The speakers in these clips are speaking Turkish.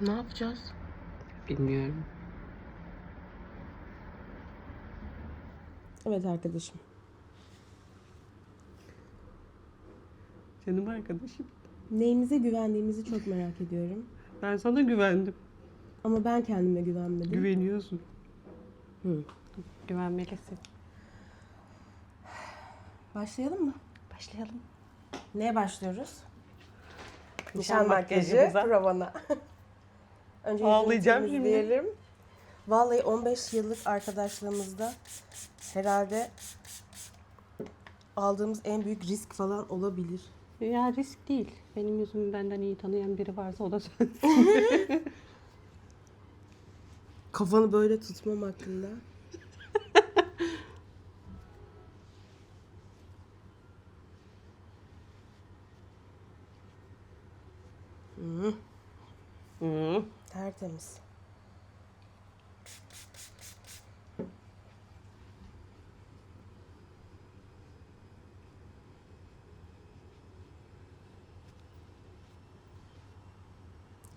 Ne yapacağız? Bilmiyorum. Evet arkadaşım. Canım arkadaşım. Neyimize güvendiğimizi çok merak ediyorum. Ben sana güvendim. Ama ben kendime güvenmedim. Güveniyorsun. Hı. Güvenmelisin. Başlayalım mı? Başlayalım. Neye başlıyoruz? Nişan makyajı makyajımıza. provana. Önce Ağlayacağım yüzümüzü şimdi. temizleyelim. Vallahi 15 yıllık arkadaşlığımızda herhalde aldığımız en büyük risk falan olabilir. Ya risk değil. Benim yüzümü benden iyi tanıyan biri varsa o da sen. Kafanı böyle tutmam hakkında. Hı, Hı. Tertemiz.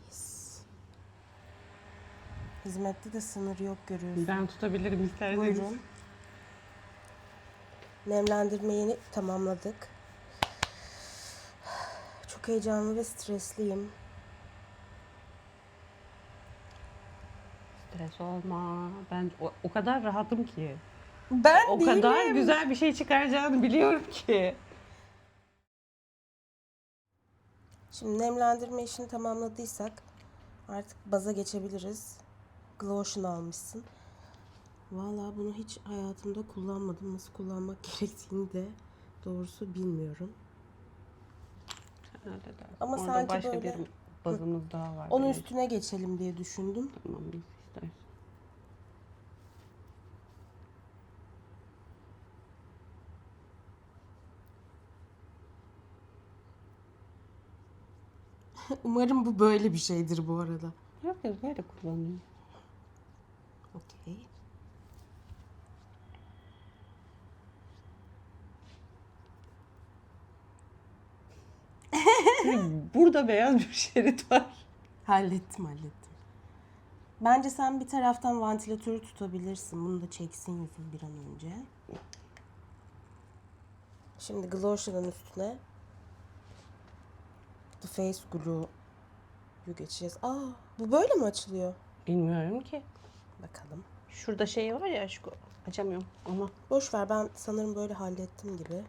Yes. Hizmette de sınır yok görüyorsun. Ben tutabilirim isterseniz. Buyurun. Nemlendirmeyi tamamladık. Çok heyecanlı ve stresliyim. Stres olma. Ben o, o kadar rahatım ki. Ben O kadar güzel bir şey çıkaracağını biliyorum ki. Şimdi nemlendirme işini tamamladıysak artık baza geçebiliriz. Glotion almışsın. Vallahi bunu hiç hayatımda kullanmadım. Nasıl kullanmak gerektiğini de doğrusu bilmiyorum. Ama Orada sanki başka böyle- bir bazımız daha var. Onun Evet. üstüne geçelim diye düşündüm. Tamam biz istersen. Umarım bu böyle bir şeydir bu arada. Herkes böyle kullanıyor. Okey. Burada beyaz bir şerit var. Hallettim hallettim. Bence sen bir taraftan vantilatörü tutabilirsin. Bunu da çeksin yüzün bir an önce. Şimdi Glotion'ın üstüne The Face Glue'yu geçeceğiz. Aa, bu böyle mi açılıyor? Bilmiyorum ki. Bakalım. Şurada şey var ya şu açamıyorum ama Boş ver ben sanırım böyle hallettim gibi.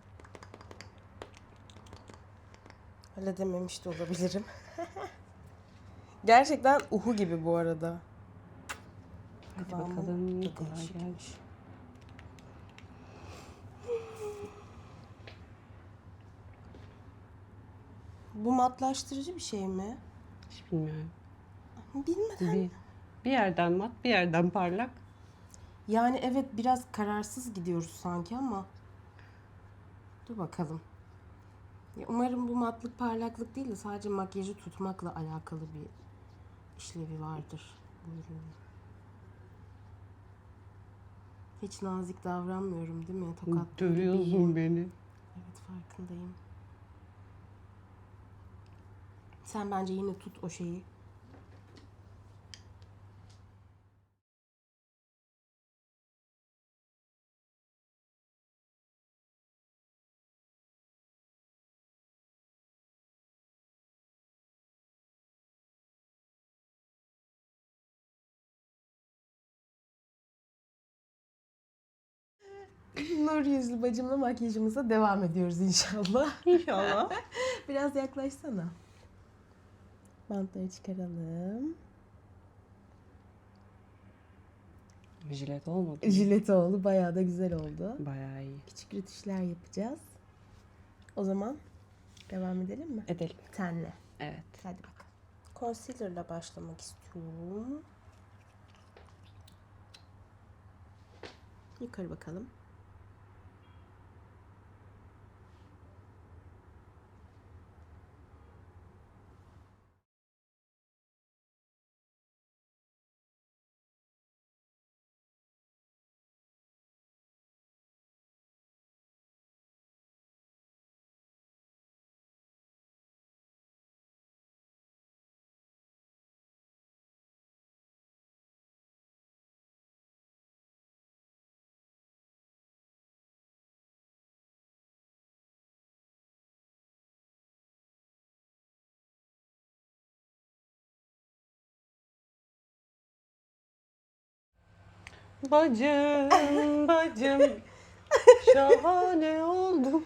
Halledememiş de olabilirim. Gerçekten uhu gibi bu arada. hadi Kıvamı bakalım da değişikmiş. gelmiş. Bu matlaştırıcı bir şey mi? Hiç bilmiyorum. Bilmeden. Bir, bir yerden mat, bir yerden parlak. Yani evet biraz kararsız gidiyoruz sanki ama. Dur bakalım. Umarım bu matlık parlaklık değil de sadece makyajı tutmakla alakalı bir işlevi vardır. bu ürünün. Hiç nazik davranmıyorum değil mi? Tokat Dövüyorsun beni. Evet farkındayım. Sen bence yine tut o şeyi. Nur yüzlü bacımla makyajımıza devam ediyoruz inşallah. İnşallah. Biraz yaklaşsana. Bantları çıkaralım. Jilet olmadı. mı? Jilet oldu. Bayağı da güzel oldu. Bayağı iyi. Küçük rütüşler yapacağız. O zaman devam edelim mi? Edelim. Tenle. Evet. Hadi bakalım. Concealer'la başlamak istiyorum. Yukarı bakalım. Bacım, bacım. Şahane oldum.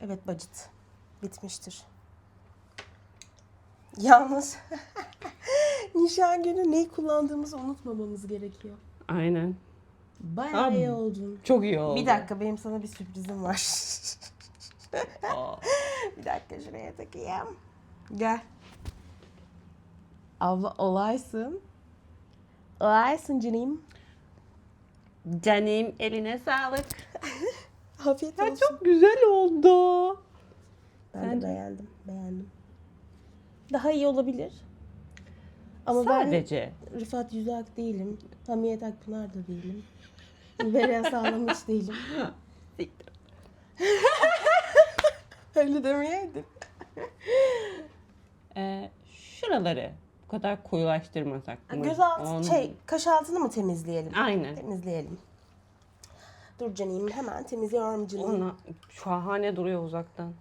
Evet bacıt. Bitmiştir. Yalnız nişan günü neyi kullandığımızı unutmamamız gerekiyor. Aynen. Bayağı Abi, iyi oldun. Çok iyi oldu. Bir dakika benim sana bir sürprizim var. Bir dakika şuraya takayım. Gel. Abla olaysın. Olaysın canım. Canım eline sağlık. Afiyet olsun. Ya çok güzel oldu. Ben de Bence- beğendim. Beğendim. Daha iyi olabilir. Ama Sadece. ben Rıfat Yüzak değilim. Hamiyet Akpınar da değilim. Beria Sağlam hiç değilim. Siktir. Öyle demeyeydin. Ee, şuraları kadar koyulaştırmasak? Göz altı, Onu- şey, kaş altını mı temizleyelim? Aynen. Temizleyelim. Dur canım hemen temizliyorum canım. Ona şahane duruyor uzaktan.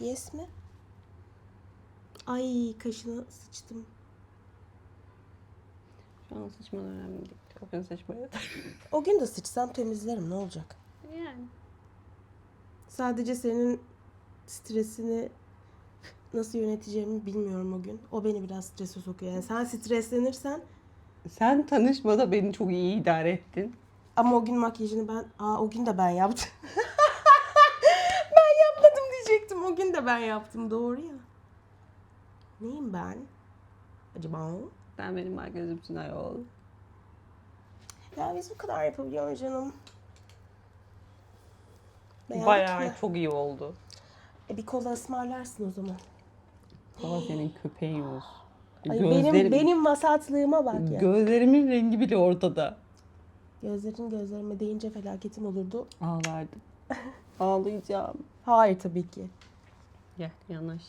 Yes mi? Ay kaşına sıçtım. An sıçmadan önemli değil. O gün sıçmaya O gün de sıçsam temizlerim ne olacak? Yani. Sadece senin stresini nasıl yöneteceğimi bilmiyorum o gün. O beni biraz strese sokuyor. Yani sen streslenirsen Sen tanışmada beni çok iyi idare ettin. ama o gün makyajını ben aa o gün de ben yaptım. ben yapmadım diyecektim. O gün de ben yaptım. Doğru ya. Neyim ben? Acaba? Sen benim makyajımsın ayol. Ya biz bu kadar yapabiliyoruz canım. Beğendik Bayağı mi? çok iyi oldu. E, bir kola ısmarlarsın o zaman. Baba senin köpeğin olsun. Ay benim benim vasatlığıma bak ya. Gözlerimin rengi bile ortada. Gözlerin gözlerime değince felaketim olurdu. Ağlardım. Ağlayacağım. Hayır tabii ki. Gel yanaş.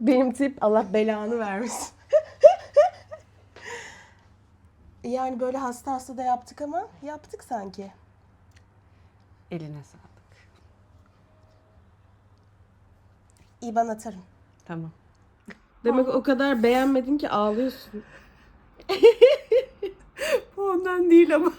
Benim tip Allah belanı vermesin. yani böyle hasta hasta da yaptık ama yaptık sanki. Eline sağlık. İban atarım. Tamam. Demek o kadar beğenmedin ki ağlıyorsun. Bu ondan değil ama.